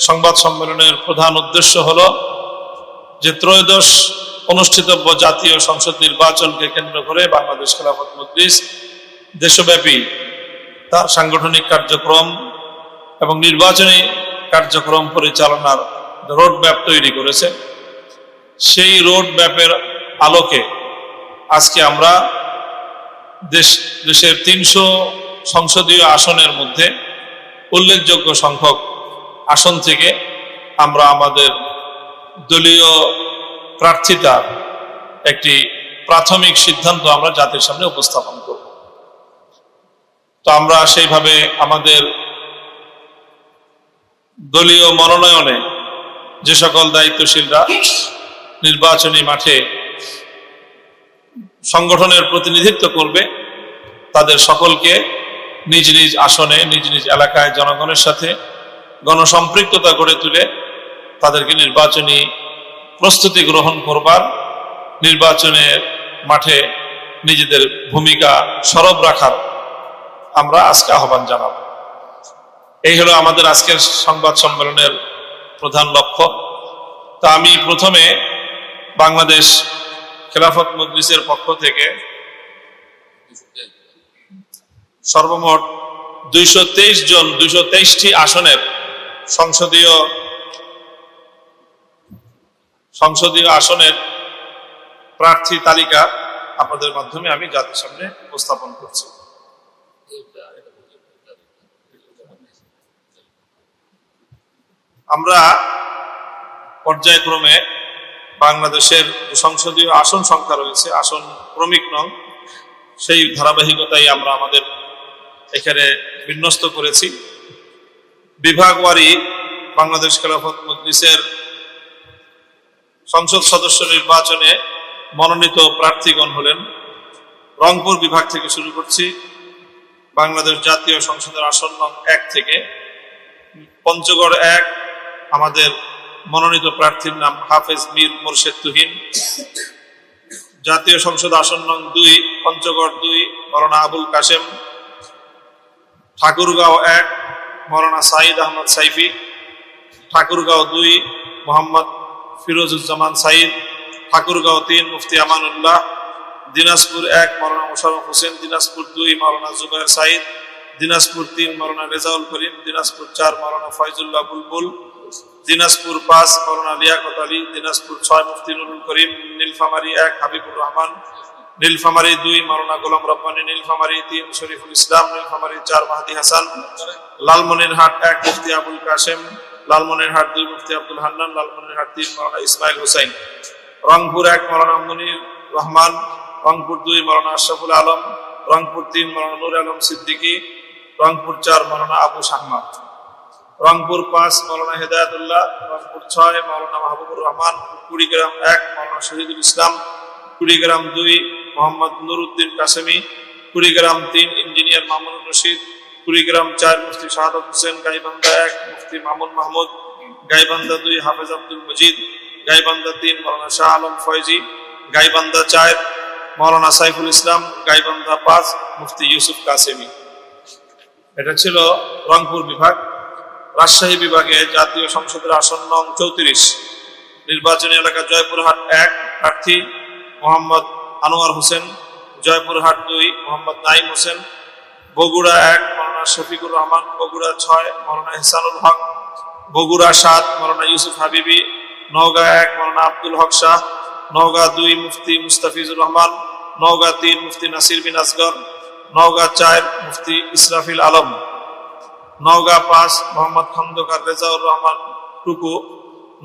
সংবাদ সম্মেলনের প্রধান উদ্দেশ্য হল যে ত্রয়োদশ অনুষ্ঠিতব্য জাতীয় সংসদ নির্বাচনকে কেন্দ্র করে বাংলাদেশ খেলাফত মজলিস দেশব্যাপী তার সাংগঠনিক কার্যক্রম এবং নির্বাচনী কার্যক্রম পরিচালনার রোড ম্যাপ তৈরি করেছে, সেই রোড ম্যাপের আলোকে আজকে আমরা দেশ, দেশের তিনশো সংসদীয় আসনের মধ্যে উল্লেখযোগ্য সংখ্যক আসন থেকে আমরা আমাদের দলীয় প্রার্থিতার একটি প্রাথমিক সিদ্ধান্ত আমরা জাতির সামনে উপস্থাপন করব। তো আমরা সেইভাবে আমাদের দলীয় মনোনয়নে যে সকল দায়িত্বশীলরা নির্বাচনী মাঠে সংগঠনের প্রতিনিধিত্ব করবে, তাদের সকলকে নিজ নিজ আসনে, নিজ নিজ এলাকায় জনগণের সাথে গণসম্পৃক্ততা গড়ে তুলে তাদেরকে নির্বাচনী প্রস্তুতি গ্রহণ করবার, নির্বাচনের মাঠে নিজেদের ভূমিকা সরব রাখার আমরা আজকে আহ্বান জানাব। এই হলো আমাদের আজকের সংবাদ সম্মেলনের প্রধান লক্ষ্য। তা আমি প্রথমে বাংলাদেশ খেলাফত মজলিসের পক্ষ থেকে সর্বমোট দুইশো তেইশ জন, দুইশো আসনের সংসদীয় সংসদীয় আসনের প্রার্থী তালিকা আপনাদের মাধ্যমে আমি জাতির সামনে উপস্থাপন করছি। আমরা পর্যায়ক্রমে বাংলাদেশের সংসদীয় আসন সংখ্যা রয়েছে, আসন ক্রমিক নং, সেই ধারাবাহিকতাই আমরা আমাদের এখানে বিন্যস্ত করেছি। বিভাগওয়ারি বাংলাদেশ খেলাফত মজলিসের সংসদ সদস্য নির্বাচনে মনোনীত প্রার্থীগণ হলেন রংপুর বিভাগ থেকে শুরু করছি। বাংলাদেশ জাতীয় সংসদের আসন নং এক থেকে পঞ্চগড় এক, আমাদের মনোনীত প্রার্থীর নাম হাফেজ মীর মোর্শেদ তুহিন। জাতীয় সংসদ আসন নং দুই, পঞ্চগড় দুই মরনা আবুল কাশেম। ঠাকুরগাঁও এক মৌলানা সাইদ আহমদ সাইফি, ঠাকুরগাঁও দুই, মোহাম্মদ ফিরোজুজ্জামান সাইদ ঠাকুরগাঁও তিন, মুফতি আমানুল্লাহ, দিনাজপুর এক, মৌলানা মোশারফ হোসেন, দিনাজপুর দুই, মৌলানা জুবাইর সাইদ দিনাজপুর তিন, মৌলানা রেজাউল করিম, দিনাজপুর চার, মৌলানা ফয়জুল্লাহ বুলবুল, দিনাজপুর পাঁচ, মৌলানা লিয়াকত আলী, দিনাজপুর ছয়, মুফতি নুরুল করিম, নীলফামারী এক, হাবিবুর রহমান নীলফামারী দুই, মাওলানা গোলাম রব্বানী নীলফামারী তিন, শরীফুল ইসলাম নীলফামারী চার, মাহাদি হাসান, লালমনিরহাট এক, মুফতি আবুল কাশেম, লালমনিরহাট দুই, মুফতি আব্দুল হান্নান, লালমনিরহাট তিন, মাওলানা ইসমাইল হোসাইন। রংপুর এক, মাওলানা মনির রহমান। রংপুর দুই, মাওলানা আশরাফুল আলম। রংপুর তিন, মাওলানা নুর আলম সিদ্দিকী। রংপুর চার, মাওলানা আবু শাহমাদ। রংপুর পাঁচ, মাওলানা হেদায়তুল্লাহ। রংপুর ছয়, মাওলানা মাহবুবুর রহমান। কুড়িগ্রাম এক, মাওলানা শহীদুল ইসলাম। কুড়িগ্রাম দুই মোহাম্মদ নুরুদ্দিন কাসেমি, কুড়িগ্রাম তিন ইঞ্জিনিয়ার মামুন রশিদ, কুড়িগ্রাম চার মুফতি শাহাদত হোসেন, গাইবান্ধা এক মুফতি মামুন মাহমুদ, গাইবান্ধা দুই হাফেজ আব্দুল মজিদ, গাইবান্ধা তিন মাওলানা শাহ আলম ফয়জি, গাইবান্ধা চার মাওলানা সাইফুল ইসলাম, গাইবান্ধা পাঁচ মুফতি ইউসুফ কাসেমি। এটা ছিল রংপুর বিভাগ। রাজশাহী বিভাগে জাতীয় সংসদের আসন নং চৌত্রিশ। নির্বাচনী এলাকা জয়পুরহাট এক, প্রার্থী মোহাম্মদ আনোয়ার হোসেন, জয়পুরহাট দুই, মোহাম্মদ নাইম হোসেন, বগুড়া এক, মৌলানা শফিকুর রহমান, বগুড়া ছয়, মৌলানা হেসানুল হক, বগুড়া সাত, মৌলানা ইউসুফ হাবিবি, নওগাঁ এক, মৌলানা আব্দুল হক শাহ, নওগাঁ দুই, মুফতি মুস্তাফিজুর রহমান, নওগাঁ তিন, মুফতি নাসির বিন আসগর, নওগাঁ চার, মুফতি ইসরাফিল আলম, নওগাঁ পাঁচ, মোহাম্মদ খন্দকার রেজাউর রহমান টুকু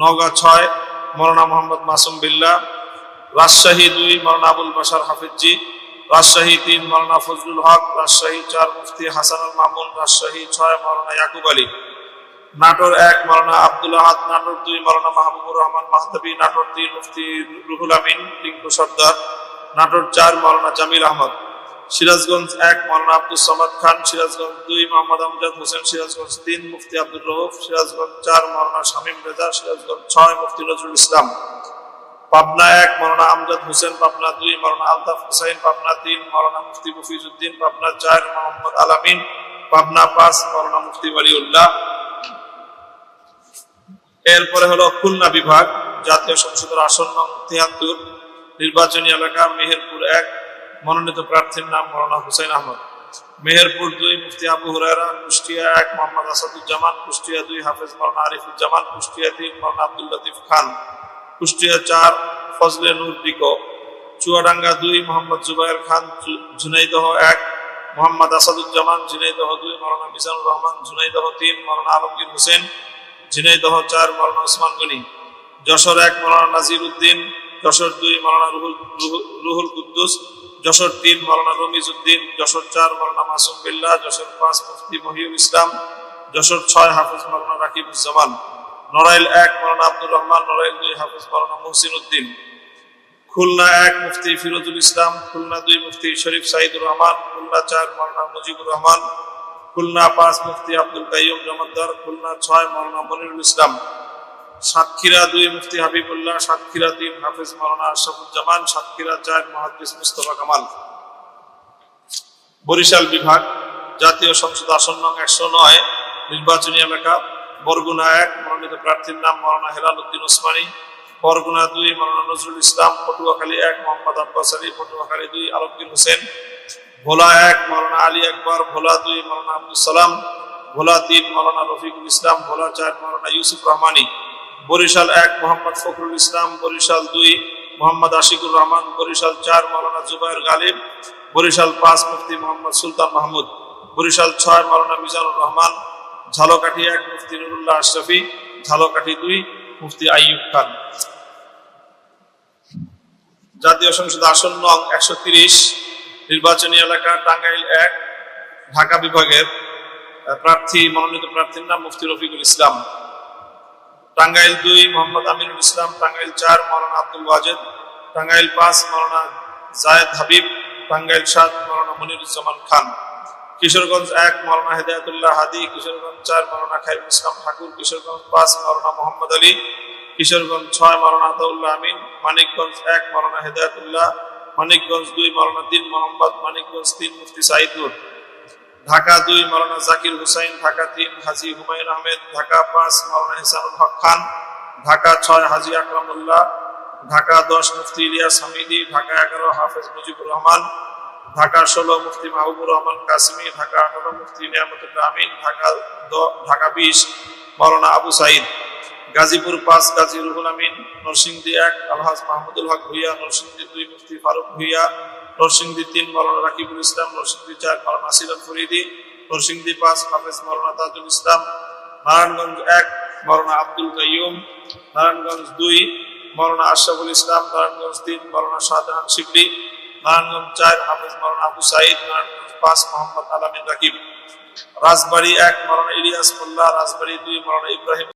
নওগাঁ ছয়, মৌলানা মোহাম্মদ মাসুম বিল্লা রাজশাহী দুই মৌলানা আবুল বাসার হাফিজি রাজশাহী তিন মৌলানা ফজলুল হক। রাজশাহী চার, মুফতি হাসানুল মামুন। রাজশাহী ছয় মৌলানা ইয়াকুব আলী। নাটোর এক মৌলানা আব্দুল আহাদ। নাটোর দুই মৌলানা মাহবুবুর রহমান মাহতাবি। নাটোর তিন, মুফতি রুহুল আমিন, টিঙ্কু সর্দার। নাটোর চার মৌলানা জামিল আহমদ। সিরাজগঞ্জ এক মৌলানা আব্দুল সামাদ খান। সিরাজগঞ্জ দুই, মোহাম্মদ আমজাদ হোসেন। সিরাজগঞ্জ তিন, মুফতি আব্দুল রৌফ সিরাজগঞ্জ চার মৌলানা শামীম রেজা। সিরাজগঞ্জ ছয়, মুফতি নজরুল ইসলাম। পাবনা এক মৌলানা আমজাদ হোসেন, পাবনা দুই মৌলানা আলতাফ হুসাইন পাবনা তিন মৌলানা মুফতি মুফিজুদ্দিন পাবনা চার, মোহাম্মদ আলামিন, পাবনা পাঁচ মৌলানা মুফতি ওয়ালিউল্লাহ। এরপরে হলো খুলনা বিভাগ, জাতীয় সংসদের আসন নং তিয়াত্তর, নির্বাচনী এলাকা মেহেরপুর এক, মনোনীত প্রার্থীর নাম মৌলানা হুসেন আহমদ। মেহেরপুর দুই, মুফতি আবু হুরায়রা, কুষ্টিয়া এক, মোহাম্মদ আসাদুজ্জামান, কুষ্টিয়া দুই, হাফেজ মৌলানা আরিফুজ্জামান, কুষ্টিয়া তিন মৌলানা আব্দুল লতিফ খান। কুষ্টিয়া চার, ফজলে নূর দিকো চুয়াডাঙ্গা দুই, মোহাম্মদ জুবাইর খান ঝুনাইদহ এক, মোহাম্মদ আসাদুজ্জামান ঝিনাইদহ দুই, মৌলানা মিজানুর রহমান ঝুনাইদহ তিন, মৌলানা আলমগীর হোসেন ঝিনাইদহ চার, মৌলানা ওসমান গনি। যশোর এক, মৌলানা নাজির উদ্দিন, যশোর দুই, মৌলানা রুহুল রুহুল- কুদ্দুস, যশোর তিন, মৌলানা রমিজ উদ্দিন, যশোর চার, মৌলানা মাসুম বিল্লাহ যশোর পাঁচ, মুফতি মহিউল ইসলাম, যশোর ছয়, হাফিজ মৌলানা রাকিবুজ্জামান। নড়াইল এক, মৌলানা আব্দুর রহমান, নড়াইল দুই, হাফিজ মৌলানা মুহসিন উদ্দিন। খুলনা এক, মুফতি ফিরোজুল ইসলাম। খুলনা দুই, মুফতি শরীফ সাইদুর রহমান। খুলনা চার, মৌলানা মুজিবুর রহমান। খুলনা পাঁচ, মুফতি আব্দুল কাইয়ুম জমাদ্দার। খুলনা ছয়, মৌলানা মনিরুল ইসলাম। সাতক্ষীরা দুই, মুফতি হাবিবুল্লাহ। সাতক্ষীরা তিন, হাফিজ মৌলানা আশরাফুজ্জামান। সাতক্ষীরা চার মহাদিস মুস্তফা কামাল। বরিশাল বিভাগ, জাতীয় সংসদ আসন নং একশো নয়, নির্বাচনী এলাকা, বরগুনা এক মনোনীত প্রার্থীর নাম মৌলানা হেলাল উদ্দিন ওসমানী বরগুনা দুই মৌলানা নজরুল ইসলাম, পটুয়াখালী এক মোহাম্মদ আব্বাস আলী, পটুয়াখালী দুই আলমগীর হোসেন, ভোলা এক মৌলানা আলী আকবর, ভোলা দুই মৌলানা আব্দুল সালাম, ভোলা তিন মৌলানা রফিকুল ইসলাম, ভোলা চার মৌলানা ইউসুফ রহমানী, বরিশাল এক মোহাম্মদ ফখরুল ইসলাম, বরিশাল দুই মোহাম্মদ আশিকুর রহমান, বরিশাল চার মৌলানা জুবাইর গালিব, বরিশাল পাঁচ মুফতি মোহাম্মদ সুলতান মাহমুদ, বরিশাল ছয় মৌলানা মিজানুর রহমান, ঝালকাঠি এক মুফতি নুরুল্লাহ আশরাফি ঝালকাঠি দুই, মুফতি আইয়ুব খান। জাতীয় সংসদ আসন নং একশো তিরিশ, নির্বাচনী এলাকা টাঙ্গাইল এক, ঢাকা বিভাগের প্রার্থী, মনোনীত প্রার্থীর নাম মুফতি রফিকুল ইসলাম। টাঙ্গাইল দুই, মোহাম্মদ আমিনুল ইসলাম। টাঙ্গাইল চার মৌলানা আব্দুল ওয়াজেদ। টাঙ্গাইল পাঁচ মৌলানা জায়েদ হাবিব। টাঙ্গাইল সাত মৌলানা মনিরুজ্জামান খান। কিশোরগঞ্জ এক, মৌলানা হেদায়তুল্লাহ হাদি, কিশোরগঞ্জ চার, মৌলানা খাইরুল ইসলাম ঠাকুর, কিশোরগঞ্জ পাঁচ, মৌলানা মোহাম্মদ আলী, কিশোরগঞ্জ ছয়, মৌলানা আতাউল্লাহ আমিন, মানিকগঞ্জ এক, মৌলানা হেদায়তুল্লাহ, মানিকগঞ্জ দুই, মৌলানা তিন, মোহাম্মদ, মানিকগঞ্জ তিন, মুফতি সাইদ নূর। ঢাকা দুই, মৌলানা জাকির হুসাইন, ঢাকা তিন, হাজি হুমায়ুন আহমেদ, ঢাকা পাঁচ, মৌলানা হিসানুল হক খান, ঢাকা ছয়, হাজি আকরামুল্লাহ, ঢাকা দশ, মুফতি ইলিয়াস হামিদি, ঢাকা এগারো, হাফেজ মুজিবুর রহমান ঢাকা ষোলো মুফতি মাহবুবুর রহমান কাসিমি ঢাকা আঠারো মুফতি নিয়ামতুল্লাহ আমিন ঢাকা ঢাকা বিশ মৌলানা আবু সাইদ, গাজীপুর পাঁচ গাজী রুহুল আমিন, নরসিংদী এক, আলহাজ মাহমুদুল হক ভুইয়া, নরসিংদী দুই, মুফতি ফারুক ভুইয়া, নরসিংদী তিন মৌলানা রাকিবুল ইসলাম, নরসিংদী চার মৌলানা সিরাজ ফরিদি, নরসিংদী পাঁচ, হাফেজ মৌলানা তাজুল ইসলাম, নারায়ণগঞ্জ এক মৌলানা আব্দুল কাইয়ুম, নারায়ণগঞ্জ দুই মৌলানা আশরাফুল ইসলাম, নারায়ণগঞ্জ তিন মৌলানা শাহজাহান শিবলি নারায়ণগঞ্জ চার হাফেজ মৌলানা আবু সাইদ নারায়ণগঞ্জ পাঁচ মোহাম্মদ আলামিন রাকিব রাজবাড়ী এক মৌলানা ইলিয়াস মোল্লা, রাজবাড়ী দুই মৌলানা ইব্রাহিম।